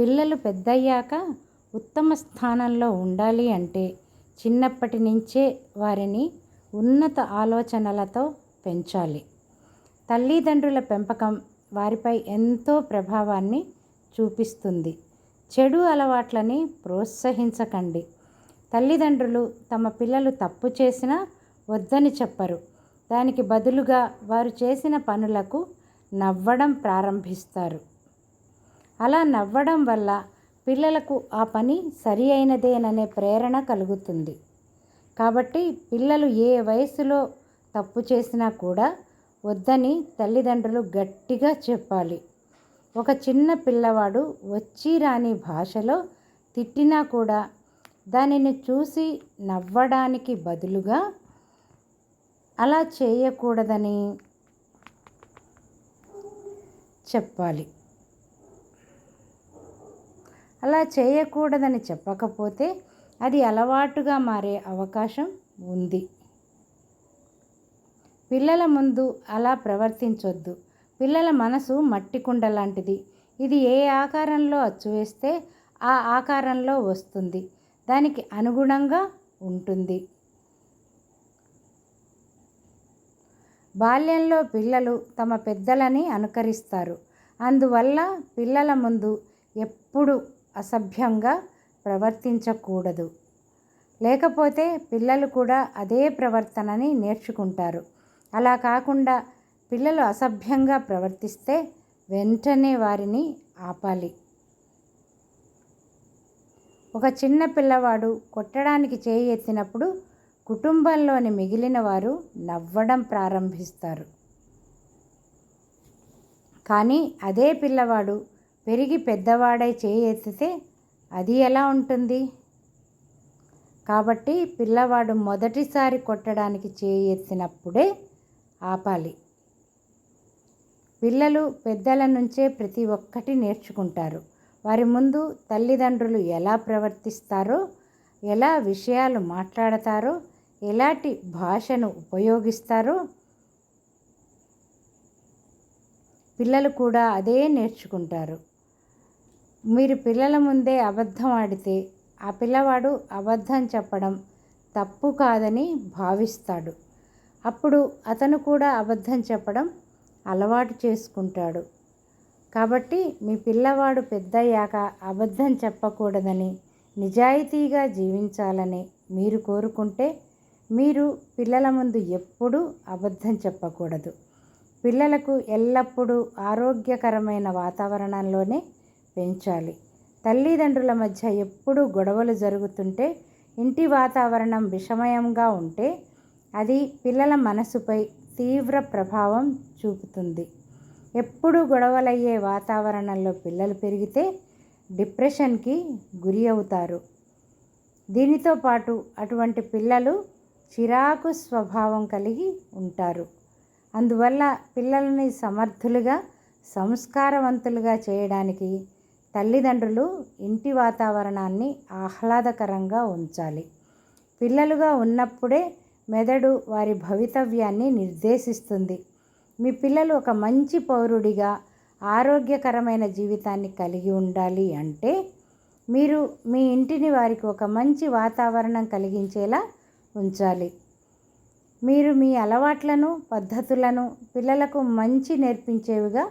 పిల్లలు పెద్దయ్యాక ఉత్తమ స్థానంలో ఉండాలి అంటే చిన్నప్పటి నుంచే వారిని ఉన్నత ఆలోచనలతో పెంచాలి. తల్లిదండ్రుల పెంపకం వారిపై ఎంతో ప్రభావాన్ని చూపిస్తుంది. చెడు అలవాట్లని ప్రోత్సహించకండి. తల్లిదండ్రులు తమ పిల్లలు తప్పు చేసినా వద్దని చెప్పరు. దానికి బదులుగా వారు చేసిన పనులకు నవ్వడం ప్రారంభిస్తారు. అలా నవ్వడం వల్ల పిల్లలకు ఆ పని సరి అయినదేననే ప్రేరణ కలుగుతుంది. కాబట్టి పిల్లలు ఏ వయసులో తప్పు చేసినా కూడా వద్దని తల్లిదండ్రులు గట్టిగా చెప్పాలి. ఒక చిన్న పిల్లవాడు వచ్చి రాని భాషలో తిట్టినా కూడా దానిని చూసి నవ్వడానికి బదులుగా అలా చేయకూడదని చెప్పాలి. అలా చేయకూడదని చెప్పకపోతే అది అలవాటుగా మారే అవకాశం ఉంది. పిల్లల ముందు అలా ప్రవర్తించొద్దు. పిల్లల మనసు మట్టి కుండ లాంటిది. ఇది ఏ ఆకారంలో అచ్చువేస్తే ఆ ఆకారంలో వస్తుంది. దానికి అనుగుణంగా ఉంటుంది. బాల్యంలో పిల్లలు తమ పెద్దలని అనుకరిస్తారు. అందువల్ల పిల్లల ముందు ఎప్పుడు అసభ్యంగా ప్రవర్తించకూడదు. లేకపోతే పిల్లలు కూడా అదే ప్రవర్తనని నేర్చుకుంటారు. అలా కాకుండా పిల్లలు అసభ్యంగా ప్రవర్తిస్తే వెంటనే వారిని ఆపాలి. ఒక చిన్న పిల్లవాడు కొట్టడానికి చేయి ఎత్తినప్పుడు కుటుంబంలోని మిగిలిన వారు నవ్వడం ప్రారంభిస్తారు. కానీ అదే పిల్లవాడు పెరిగి పెద్దవాడై చేయి ఎత్తితే అది ఎలా ఉంటుంది? కాబట్టి పిల్లవాడు మొదటిసారి కొట్టడానికి చేయి ఎత్తినప్పుడే ఆపాలి. పిల్లలు పెద్దల నుంచే ప్రతి ఒక్కటి నేర్చుకుంటారు. వారి ముందు తల్లిదండ్రులు ఎలా ప్రవర్తిస్తారో ఎలా విషయాలు మాట్లాడతారో ఎలాంటి భాషను ఉపయోగిస్తారో పిల్లలు కూడా అదే నేర్చుకుంటారు. మీరు పిల్లల ముందే అబద్ధం ఆడితే ఆ పిల్లవాడు అబద్ధం చెప్పడం తప్పు కాదని భావిస్తాడు. అప్పుడు అతను కూడా అబద్ధం చెప్పడం అలవాటు చేసుకుంటాడు. కాబట్టి మీ పిల్లవాడు పెద్దయ్యాక అబద్ధం చెప్పకూడదని నిజాయితీగా జీవించాలని మీరు కోరుకుంటే మీరు పిల్లల ముందు ఎప్పుడూ అబద్ధం చెప్పకూడదు. పిల్లలకు ఎల్లప్పుడూ ఆరోగ్యకరమైన వాతావరణంలోనే పెంచాలి. తల్లిదండ్రుల మధ్య ఎప్పుడూ గొడవలు జరుగుతుంటే ఇంటి వాతావరణం విషమయంగా ఉంటే అది పిల్లల మనసుపై తీవ్ర ప్రభావం చూపుతుంది. ఎప్పుడు గొడవలయ్యే వాతావరణంలో పిల్లలు పెరిగితే డిప్రెషన్కి గురి అవుతారు. దీనితో పాటు అటువంటి పిల్లలు చిరాకు స్వభావం కలిగి ఉంటారు. అందువల్ల పిల్లలని సమర్థులుగా సంస్కారవంతులుగా చేయడానికి తల్లిదండ్రులు ఇంటి వాతావరణాన్ని ఆహ్లాదకరంగా ఉంచాలి. పిల్లలుగా ఉన్నప్పుడే మెదడు వారి భవితవ్యాన్ని నిర్దేశిస్తుంది. మీ పిల్లలు ఒక మంచి పౌరుడిగా ఆరోగ్యకరమైన జీవితాన్ని కలిగి ఉండాలి అంటే మీరు మీ ఇంటిని వారికి ఒక మంచి వాతావరణం కలిగించేలా ఉంచాలి. మీరు మీ అలవాట్లను పద్ధతులను పిల్లలకు మంచి నేర్పించేవిగా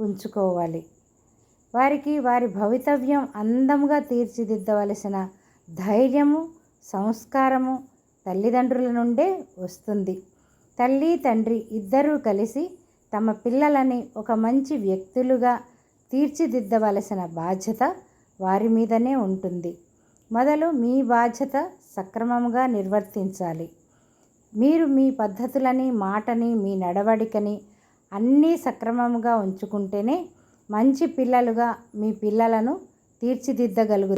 ఉంచుకోవాలి. వారికి వారి భవితవ్యం అందంగా తీర్చిదిద్దవలసిన ధైర్యము సంస్కారము తల్లిదండ్రుల నుండే వస్తుంది. తల్లి తండ్రి ఇద్దరూ కలిసి తమ పిల్లలని ఒక మంచి వ్యక్తులుగా తీర్చిదిద్దవలసిన బాధ్యత వారి మీదనే ఉంటుంది. మొదలు మీ బాధ్యత సక్రమంగా నిర్వర్తించాలి. మీరు మీ పద్ధతులని మాటని మీ నడవడికని అన్నీ సక్రమంగా ఉంచుకుంటేనే మంచి పిల్లలుగా మీ పిల్లలను తీర్చిదిద్దగలుగు